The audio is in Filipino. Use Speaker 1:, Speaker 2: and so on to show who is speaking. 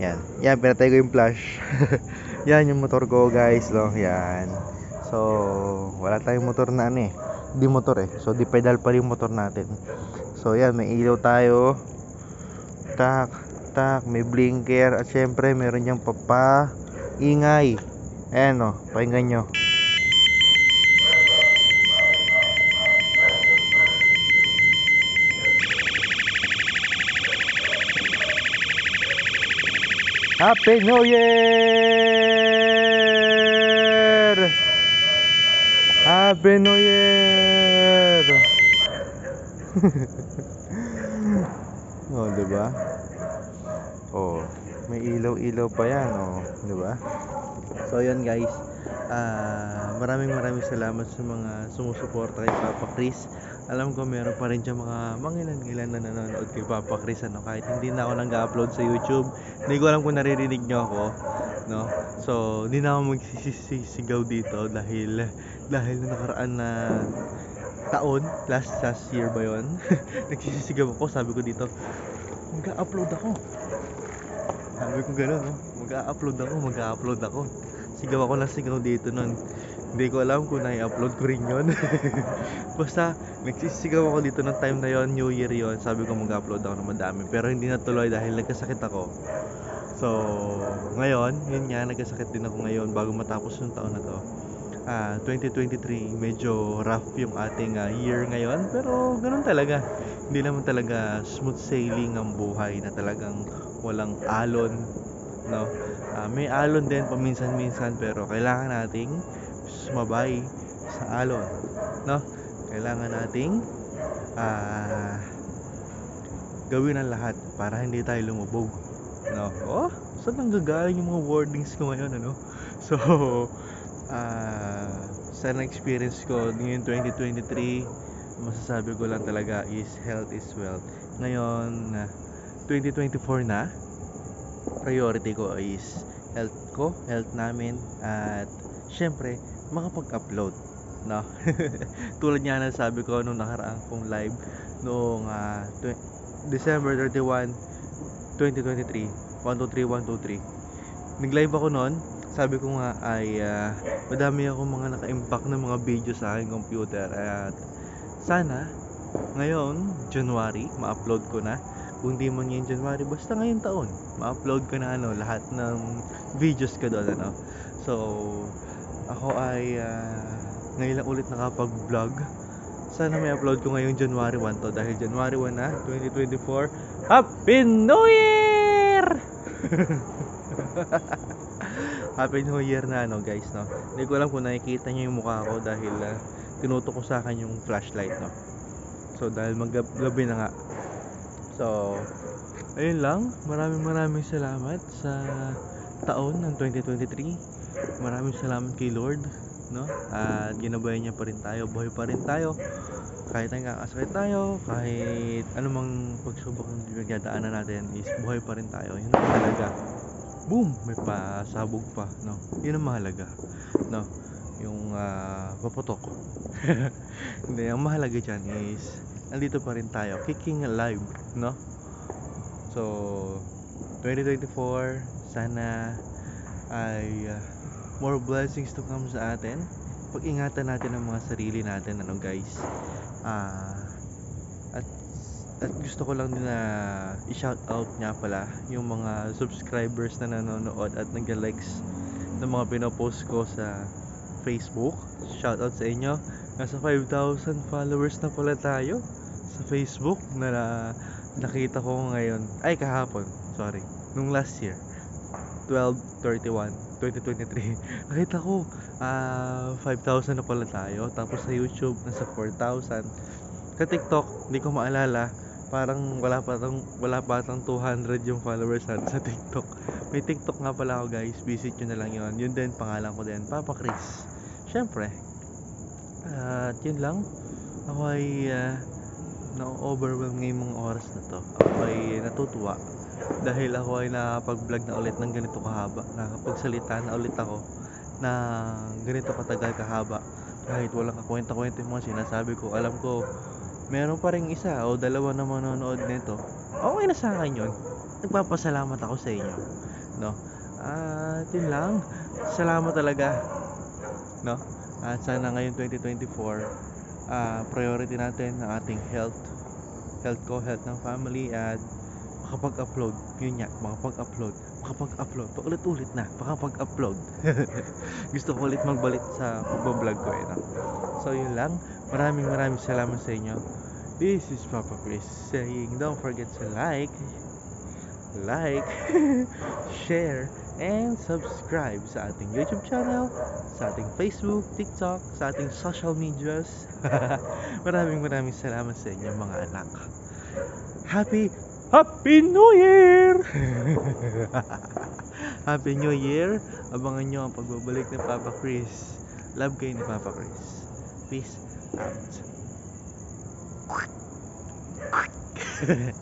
Speaker 1: Yan. Yan, pinatay ko yung flash. yan yung motor ko guys. No? Yan. So, wala tayong motor na ano eh. Di motor eh. So, di pedal pa rin motor natin. So, yan. May ilaw tayo. Tak, tak. May blinker. At syempre, meron niyang papa. Ingay. Ayan o. Pakinggan nyo. Happy New Year! Happy New Year! oh, 'di ba? Oh, may ilaw-ilaw pa 'yan, oh, 'di ba? So, 'yun guys. Ah, maraming maraming salamat sa mga sumusuporta kay Papa Chris. Alam ko meron pa rin dyan mga mangilan-ngilan na nanonood kay Papa Chris ano kahit hindi na ako nag-upload sa YouTube. Hindi ko alam kung naririnig nyo ako, no? So, hindi na ako magsisisigaw dito dahil dahil na nakaraan na taon, last last year ba 'yon? Nagsisisigaw ako, sabi ko dito, mag-upload ako. Sabi ko gano'n, no? Mag-upload ako, mag-upload ako. Sigaw ako ng sigaw dito nun. Hindi ko alam kung nai-upload ko rin yun. Basta, nagsisigaw ako dito ng time na yon New Year yon Sabi ko mag-upload ako ng madami. Pero hindi natuloy dahil nagkasakit ako. So, ngayon, yun nga, nagkasakit din ako ngayon bago matapos yung taon na to. Ah, 2023, medyo rough yung ating ah, year ngayon. Pero, ganun talaga. Hindi naman talaga smooth sailing ang buhay na talagang walang alon. No? Ah, may alon din paminsan-minsan pero kailangan nating sumabay sa alon. No? Kailangan nating ah gawin ang lahat para hindi tayo lumubog. No? Oh, saan nang gagaling yung mga wordings ko ngayon, ano? So, ah sa na-experience ko ngayon 2023, masasabi ko lang talaga is health is wealth. Ngayon, ah, 2024 na, priority ko is health ko, health namin, at syempre, makapag-upload. No? Tulad nga na sabi ko nung nakaraan kong live noong twe- December 31, 2023, 123, 123. Nag-live ako noon. Sabi ko nga ay ah, madami ako mga naka-impact na mga video sa aking computer at sana ngayon, January, ma-upload ko na kung di man ngayon January, basta ngayon taon, ma-upload ko na ano, lahat ng videos ko doon, ano. So, ako ay ah, ngayon lang ulit nakapag-vlog. Sana may upload ko ngayong January 1 to dahil January 1 na, 2024. Happy New Year! Happy New Year na ano guys no. Hindi ko alam kung nakikita niyo yung mukha ko dahil ah, tinutok ko sa akin yung flashlight no. So dahil maggabi na nga So, ayun lang. Maraming maraming salamat sa taon ng 2023. Maraming salamat kay Lord, no? At ginabayan niya pa rin tayo, buhay pa rin tayo. Kahit nagkakasakit tayo, kahit anumang pagsubok ng pinagdadaanan natin is buhay pa rin tayo. Yun ang mahalaga. Boom! May pasabog pa, no? Yun ang mahalaga, no? Yung ah, paputok. Hindi, ang mahalaga dyan is nandito pa rin tayo, kicking alive, no? So, 2024, sana ay uh, more blessings to come sa atin. Pag-ingatan natin ang mga sarili natin, ano guys. Ah, at at gusto ko lang din na i-shout out nga pala yung mga subscribers na nanonood at nag-likes ng mga pinopost ko sa Facebook. Shout out sa inyo. Nasa 5,000 followers na pala tayo sa Facebook na nakita ko ngayon ay kahapon sorry nung last year 12/31 2023 nakita ko ah 5,000 na pala tayo. Tapos sa YouTube nasa 4,000 ka TikTok hindi ko maalala. Parang wala pa tang wala pa tang 200 yung followers natin sa TikTok. May TikTok nga pala ako guys. Visit nyo na lang yun. Yun din pangalan ko din Papa Chris. Syempre at yun lang. Ako ay ah, na-overwhelm ngayong mga oras na to. Ako ay natutuwa dahil ako ay nakapag-vlog na ulit ng ganito kahaba. Nakapagsalita na ulit ako na ganito katagal kahaba. Kahit walang kakwenta-kwenta yung mga sinasabi ko. Alam ko, meron pa rin isa o dalawa na manonood nito. Okay na sa akin yun. nagpapasalamat ako sa inyo. No? At yun lang. Salamat talaga. No? At sana ngayon 2024, ah priority natin ang ating health. Health ko, health ng family at makapag-upload. Yun nga, makapag-upload. Makapag-upload. Paulit-ulit na, makapag-upload. Gusto ko ulit magbalik sa pagbablog ko eh. No? So yun lang. Maraming maraming salamat sa inyo. This is Papa Chris saying don't forget to like, like, share, and subscribe sa ating YouTube channel, sa ating Facebook, TikTok, sa ating social medias. maraming maraming salamat sa inyo mga anak. Happy Happy New Year! Happy New Year! Abangan nyo ang pagbabalik ni Papa Chris. Love kayo ni Papa Chris. Peace out.